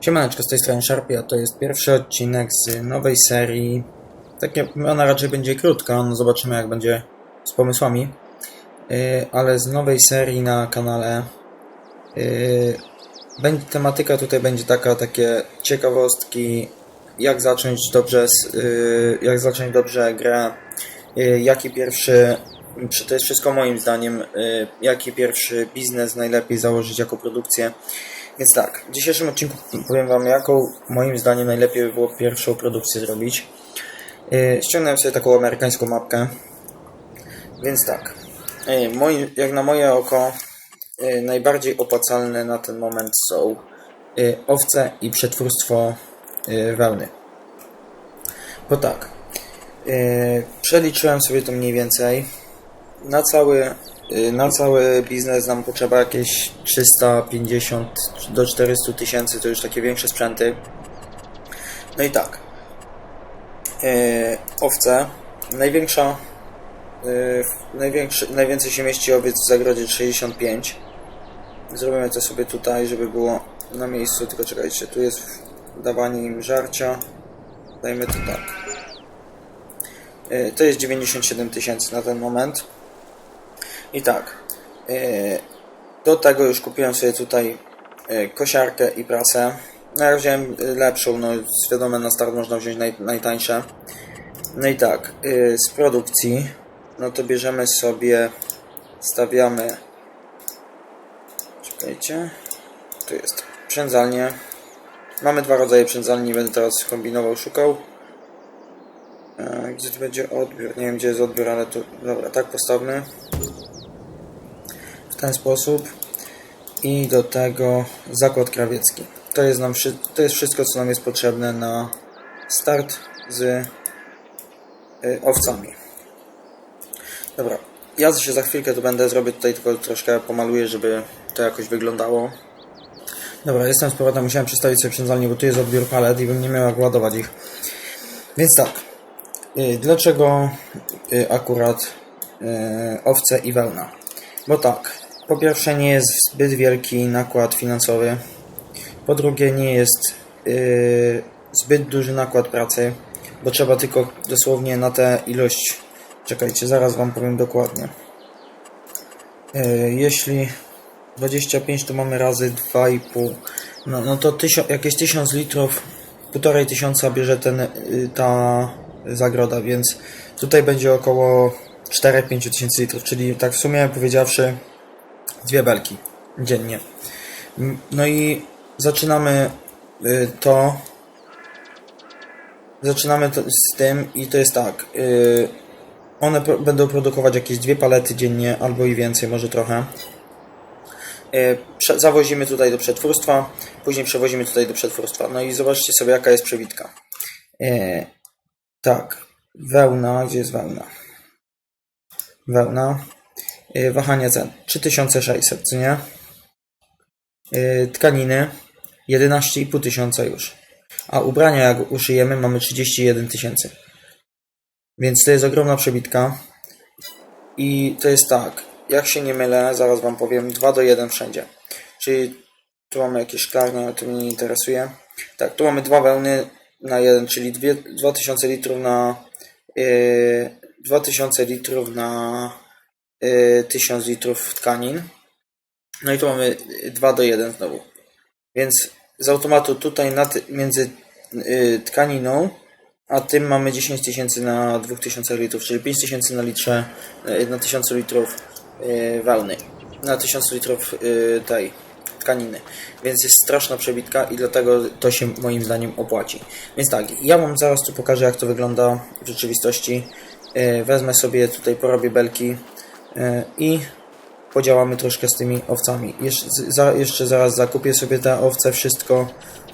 Siemaneczko, z tej strony Sharpie, a to jest pierwszy odcinek z nowej serii. Takie, ona raczej będzie krótka, no zobaczymy jak będzie z pomysłami. Yy, ale z nowej serii na kanale. Yy, będzie, tematyka tutaj będzie taka, takie ciekawostki, jak zacząć dobrze, yy, jak zacząć dobrze grę, yy, jaki pierwszy, to jest wszystko moim zdaniem, yy, jaki pierwszy biznes najlepiej założyć jako produkcję. Więc tak, w dzisiejszym odcinku powiem Wam, jaką moim zdaniem najlepiej by było pierwszą produkcję zrobić. Yy, ściągnąłem sobie taką amerykańską mapkę. Więc tak, yy, moi, jak na moje oko, yy, najbardziej opłacalne na ten moment są yy, owce i przetwórstwo yy, wełny. Bo tak, yy, przeliczyłem sobie to mniej więcej. Na cały Na cały biznes nam potrzeba jakieś 350 do 400 tysięcy, to już takie większe sprzęty. No i tak. Yy, owce. Największa. Yy, największy, najwięcej się mieści owiec w zagrodzie 65. Zrobimy to sobie tutaj, żeby było na miejscu. Tylko czekajcie, tu jest dawanie im żarcia. Dajmy to tak. To jest 97 tysięcy na ten moment. I tak, yy, do tego już kupiłem sobie tutaj yy, kosiarkę i prasę. No ja wziąłem lepszą, no wiadomo na start można wziąć naj, najtańsze. No i tak, yy, z produkcji, no to bierzemy sobie, stawiamy, czekajcie, tu jest przędzalnie. Mamy dwa rodzaje przędzalni, nie będę teraz kombinował, szukał. E, Gdzie będzie odbiór? Nie wiem gdzie jest odbiór, ale to dobra, tak postawmy w ten sposób i do tego zakład krawiecki. To jest, nam, to jest wszystko, co nam jest potrzebne na start z y, owcami. Dobra, ja się za chwilkę to będę zrobię tutaj tylko troszkę pomaluję, żeby to jakoś wyglądało. Dobra, jestem z powrotem, musiałem przestawić sobie przędzalnię, bo tu jest odbiór palet i bym nie miał jak ładować ich. Więc tak, y, dlaczego y, akurat owce i wełna? Bo tak, po pierwsze nie jest zbyt wielki nakład finansowy. Po drugie nie jest yy, zbyt duży nakład pracy, bo trzeba tylko dosłownie na tę ilość. Czekajcie, zaraz Wam powiem dokładnie. Yy, jeśli 25 to mamy razy 2,5, no, no to tysio, jakieś 1000 litrów, półtorej tysiąca bierze ten, yy, ta zagroda, więc tutaj będzie około 4-5 tysięcy litrów, czyli tak w sumie powiedziawszy dwie belki dziennie. No i zaczynamy y, to. Zaczynamy to z tym i to jest tak. y, One będą produkować jakieś dwie palety dziennie albo i więcej, może trochę. Y, Zawozimy tutaj do przetwórstwa, później przewozimy tutaj do przetwórstwa. No i zobaczcie sobie, jaka jest przebitka. Y, Tak, wełna, gdzie jest wełna? Wełna. Yy, wahania cen 3600, co nie? Yy, tkaniny 11,5 tysiąca już. A ubrania jak uszyjemy mamy 31 tysięcy. Więc to jest ogromna przebitka. I to jest tak, jak się nie mylę, zaraz wam powiem, 2 do 1 wszędzie. Czyli tu mamy jakieś szklarnie, ale to mnie nie interesuje. Tak, tu mamy dwa wełny na jeden, czyli dwie, 2000 litrów na yy, 2000 litrów na y, 1000 litrów tkanin. No i tu mamy 2 do 1 znowu. Więc z automatu tutaj między y, tkaniną a tym mamy 10 tysięcy na 2000 litrów, czyli 5 tysięcy na litrze, y, na 1000 litrów y, wełny, na 1000 litrów y, tej tkaniny. Więc jest straszna przebitka i dlatego to się moim zdaniem opłaci. Więc tak, ja wam zaraz tu pokażę jak to wygląda w rzeczywistości. Y, Wezmę sobie tutaj, porobię belki, i podziałamy troszkę z tymi owcami. Jeszcze, za, jeszcze zaraz zakupię sobie te owce, wszystko.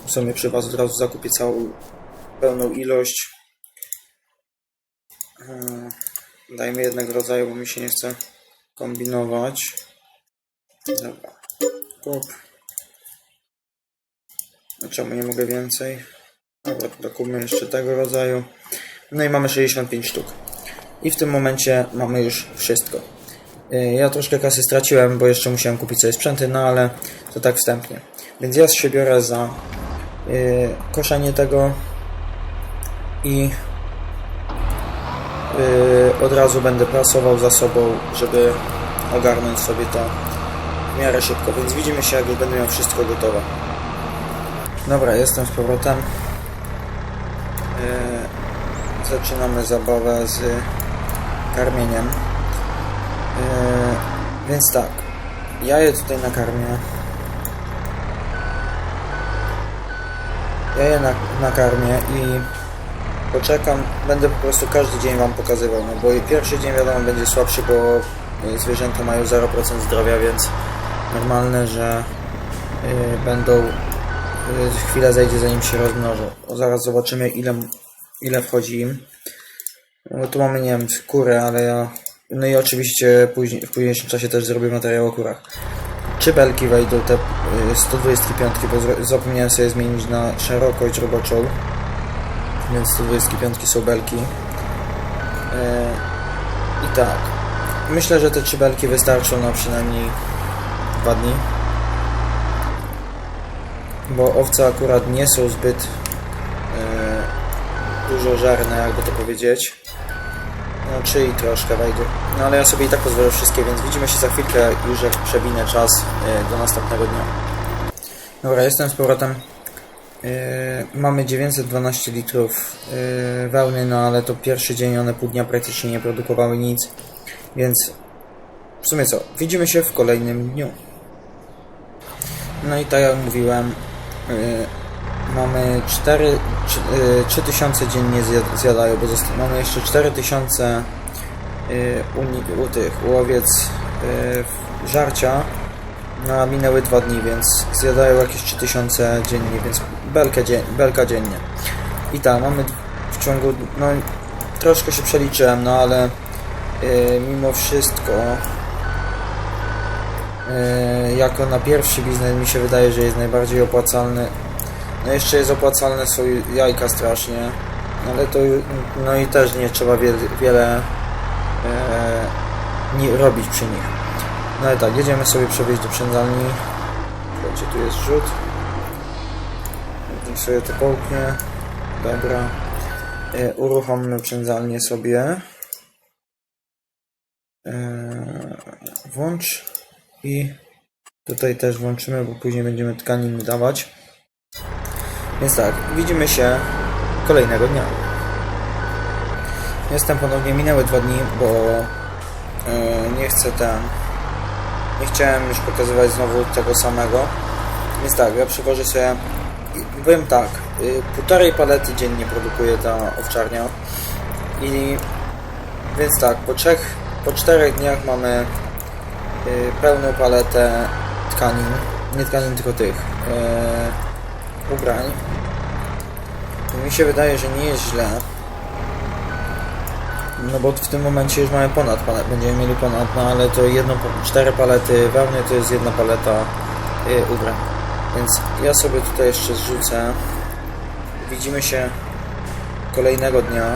W sumie przy Was od razu zakupię całą pełną ilość. E, Dajmy jednego rodzaju, bo mi się nie chce kombinować. Dobra. Kup. Czemu nie mogę więcej? Dobra, to dokupmy jeszcze tego rodzaju. No i mamy 65 sztuk. I w tym momencie mamy już wszystko. Y, Ja troszkę kasy straciłem, bo jeszcze musiałem kupić sobie sprzęty, no ale to tak wstępnie. Więc ja się biorę za y, koszenie tego i y, od razu będę prasował za sobą, żeby ogarnąć sobie to w miarę szybko, więc widzimy się jak już będę miał wszystko gotowe. Dobra, jestem z powrotem. Yy, zaczynamy zabawę z karmieniem. Yy, więc tak, ja je tutaj nakarmię. Ja je na, nakarmię i poczekam, będę po prostu każdy dzień Wam pokazywał, no bo pierwszy dzień wiadomo będzie słabszy, bo zwierzęta mają 0% zdrowia, więc normalne, że y, będą y, chwilę zejdzie zanim się rozmnożą. Zaraz zobaczymy ile, ile wchodzi im. No tu mamy, nie wiem, kury, ale ja... No i oczywiście później, w późniejszym czasie też zrobię materiał o kurach. Czy belki wejdą te y, 125, bo zro- zapomniałem sobie zmienić na szerokość roboczą. Więc 125 są belki. E, I tak. Myślę, że te trzy belki wystarczą na przynajmniej dwa dni. Bo owce akurat nie są zbyt e, dużo żarne, jakby to powiedzieć. No, czy i troszkę wejdą. No ale ja sobie i tak pozwolę wszystkie, więc widzimy się za chwilkę, już jak przewinę czas e, do następnego dnia. Dobra, jestem z powrotem. Yy, mamy 912 litrów yy, wełny, no ale to pierwszy dzień, one pół dnia praktycznie nie produkowały nic, więc w sumie co, widzimy się w kolejnym dniu. No i tak jak mówiłem, yy, mamy 4, trzy- yy, 3000 dziennie zjad- zjadają, bo mamy jeszcze 4000 yy, u, u tych, u owiec yy, żarcia, no minęły dwa dni, więc zjadają jakieś 3000 dziennie, więc dzien belka dziennie. I tak, mamy w ciągu, no troszkę się przeliczyłem, no ale yy, mimo wszystko yy, jako na pierwszy biznes mi się wydaje, że jest najbardziej opłacalny. No jeszcze jest opłacalne są jajka strasznie, ale to no i też nie trzeba wiele, wiele yy, nie robić przy nich. No ale tak, jedziemy sobie przewieźć do przędzalni. Słuchajcie, tu jest rzut. Niech sobie to połknie. Dobra. E, uruchommy przędzalnię sobie. E, włącz. I tutaj też włączymy, bo później będziemy tkaniny dawać. Więc tak, widzimy się kolejnego dnia. Jestem ponownie, minęły dwa dni, bo e, nie chcę ten nie chciałem już pokazywać znowu tego samego. Więc tak, ja przywożę sobie, powiem tak, y, półtorej palety dziennie produkuje ta owczarnia. I więc tak, po trzech, po czterech dniach mamy y, pełną paletę tkanin, nie tkanin, tylko tych y, ubrań. I mi się wydaje, że nie jest źle. No bo w tym momencie już mamy ponad palet, będziemy mieli ponad, no ale to jedno, cztery palety wełny to jest jedna paleta y, ubrań. Więc ja sobie tutaj jeszcze zrzucę. Widzimy się kolejnego dnia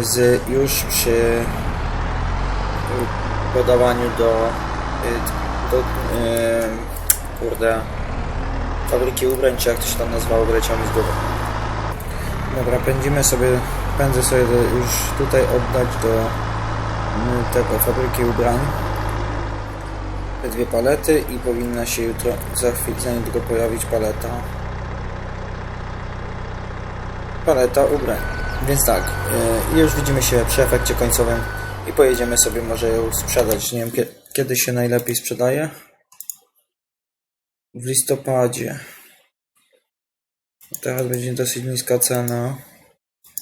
y, z już przy y, podawaniu do, y, do y, kurde fabryki ubrań, czy jak to się tam nazywało, wyleciało z głowy. Dobra, pędzimy sobie, pędzę sobie do, już tutaj oddać do mm, tego fabryki ubrań. Te dwie palety i powinna się jutro za chwilę, za niedługo pojawić paleta. Paleta ubrań. Więc tak, yy, już widzimy się przy efekcie końcowym i pojedziemy sobie może ją sprzedać. Nie wiem kie- kiedy się najlepiej sprzedaje. W listopadzie. Teraz będzie dosyć niska cena.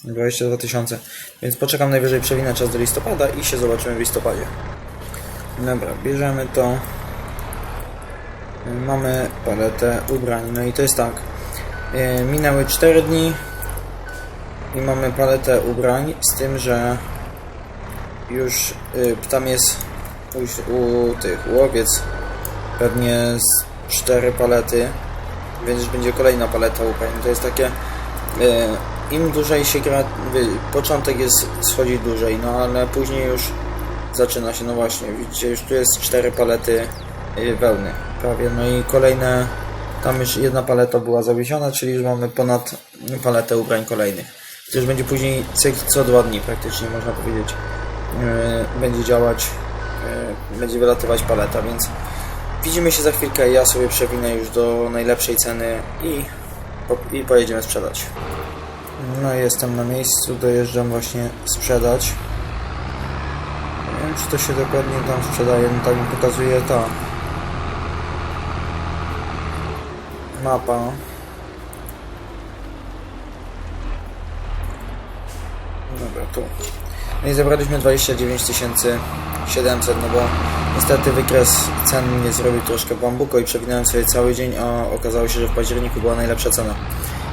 22 tysiące. Więc poczekam najwyżej przewinę czas do listopada i się zobaczymy w listopadzie. Dobra, bierzemy to. Mamy paletę ubrań. No i to jest tak. E, Minęły 4 dni i mamy paletę ubrań z tym, że już y, tam jest u, u tych u owiec pewnie z 4 palety więc będzie kolejna paleta ubrań. To jest takie, e, im dłużej się gra, wie, początek jest, schodzi dłużej, no ale później już zaczyna się, no właśnie, widzicie, już tu jest cztery palety e, wełny prawie, no i kolejne Tam już jedna paleta była zawiesiona, czyli już mamy ponad paletę ubrań kolejnych. To już będzie później cykl co dwa dni praktycznie, można powiedzieć. Będzie działać, będzie wylatywać paleta, więc widzimy się za chwilkę. Ja sobie przewinę już do najlepszej ceny i, i pojedziemy sprzedać. No jestem na miejscu, dojeżdżam właśnie sprzedać. Nie wiem, czy to się dokładnie tam sprzedaje, no tak mi pokazuje ta mapa. Dobra, tu. No i zebraliśmy 29 700, no bo niestety wykres cen mnie zrobił troszkę bambuko i przewinąłem sobie cały dzień, a okazało się, że w październiku była najlepsza cena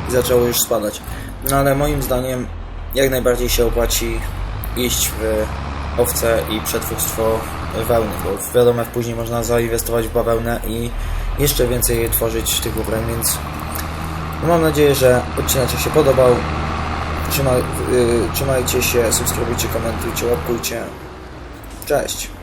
i zaczęło już spadać. No ale moim zdaniem jak najbardziej się opłaci iść w owce i przetwórstwo wełny, bo wiadomo jak później można zainwestować w bawełnę i jeszcze więcej tworzyć tych ubrań, więc no mam nadzieję, że odcinek się podobał. Trzyma, yy, trzymajcie się, subskrybujcie, komentujcie, łapkujcie. Cześć!